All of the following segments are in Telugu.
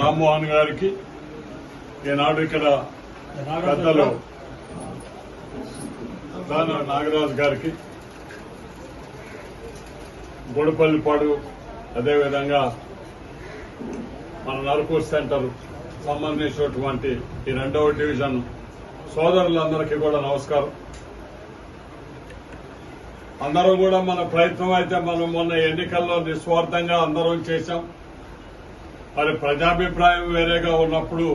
రామ్మోహన్ గారికి ఈనాడు ఇక్కడ పెద్దలు దాన నాగరాజు గారికి గొడపల్లిపాడు అదేవిధంగా మన నరకూర్ సెంటర్ సంబంధించినటువంటి ఈ రెండవ డివిజన్ సోదరులందరికీ కూడా నమస్కారం. అందరూ కూడా మన ప్రయత్నం అయితే మనం మొన్న ఎన్నికల్లో నిస్వార్థంగా అందరం చేశాం. మరి ప్రజాభిప్రాయం వేరేగా ఉన్నప్పుడు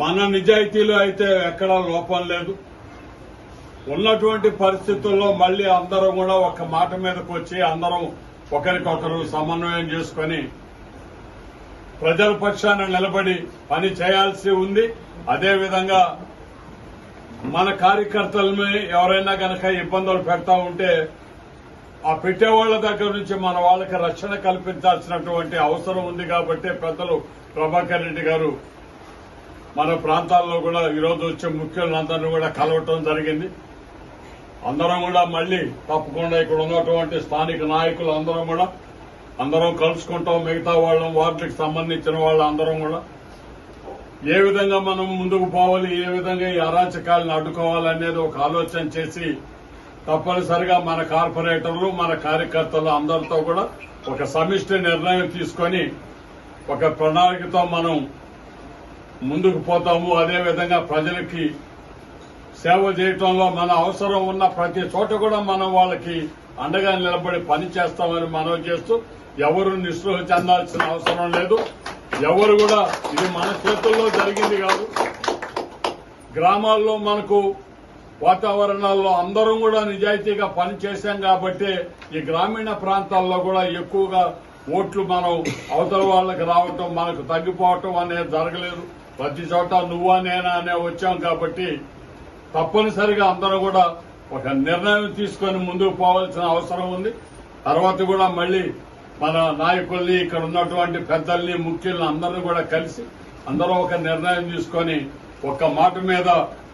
మన నిజాయితీలో అయితే ఎక్కడా లోపం లేదు. ఉన్నటువంటి పరిస్థితుల్లో మళ్ళీ అందరం కూడా ఒక మాట మీదకు వచ్చి అందరం ఒకరికొకరు సమన్వయం చేసుకొని ప్రజల పక్షాన నిలబడి పని చేయాల్సి ఉంది. అదేవిధంగా మన కార్యకర్తలని ఎవరైనా గనక ఇబ్బందులు పెడతా ఉంటే ఆ పెట్టేవాళ్ళ దగ్గర నుంచి మన వాళ్ళకి రక్షణ కల్పించాల్సినటువంటి అవసరం ఉంది కాబట్టి పెద్దలు ప్రభాకర్ రెడ్డి గారు మన ప్రాంతాల్లో కూడా ఈరోజు వచ్చే ముఖ్యులందరినీ కూడా కలవటం జరిగింది. అందరం కూడా మళ్ళీ తప్పకుండా ఇక్కడ ఉన్నటువంటి స్థానిక నాయకులు అందరం కూడా అందరం కలుసుకుంటాం. మిగతా వాళ్ళం వార్డులకు సంబంధించిన వాళ్ళు అందరం కూడా. ఏ విధంగా మనం ముందుకు పోవాలి ఏ విధంగా ఈ అరాచకాలను అడ్డుకోవాలనేది ఒక ఆలోచన చేసి తప్పనిసరిగా మన కార్పొరేటర్లు మన కార్యకర్తలు అందరితో కూడా ఒక సమిష్టి నిర్ణయం తీసుకొని ఒక ప్రణాళికతో మనం ముందుకు పోతాము. అదేవిధంగా ప్రజలకి సేవ చేయటంలో మన అవసరం ఉన్న ప్రతి చోట కూడా మనం వాళ్ళకి అండగా నిలబడి పని చేస్తామని మనం చేస్తూ ఎవరు నిస్పృహ చెందాల్సిన అవసరం లేదు. ఎవరు కూడా ఇది మన చేతుల్లో జరిగింది కాదు. గ్రామాల్లో మనకు వాతావరణాల్లో అందరం కూడా నిజాయితీగా పనిచేశాం కాబట్టి ఈ గ్రామీణ ప్రాంతాల్లో కూడా ఎక్కువగా ఓట్లు మనం అవతల వాళ్ళకి రావటం మనకు తగ్గిపోవటం అనేది జరగలేదు. ప్రతి చోట నువ్వా నేనా అనే వచ్చాం కాబట్టి తప్పనిసరిగా అందరూ కూడా ఒక నిర్ణయం తీసుకొని ముందుకు పోవాల్సిన అవసరం ఉంది. తర్వాత కూడా మళ్ళీ మన నాయకుల్ని ఇక్కడ ఉన్నటువంటి పెద్దల్ని ముఖ్యుల్ని అందరినీ కూడా కలిసి అందరూ ఒక నిర్ణయం తీసుకొని ఒక్క మాట మీద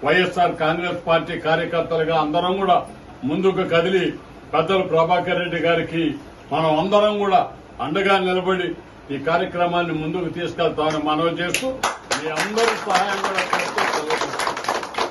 వైఎస్ఆర్ కాంగ్రెస్ పార్టీ కార్యకర్తలుగా అందరం కూడా ముందుకు కదిలి పెద్దలు ప్రభాకర్ రెడ్డి గారికి మనం అందరం కూడా అండగా నిలబడి ఈ కార్యక్రమాన్ని ముందుకు తీసుకెళ్తామని మనవి చేస్తూ మీ అందరూ సహాయం కూడా చేస్తూ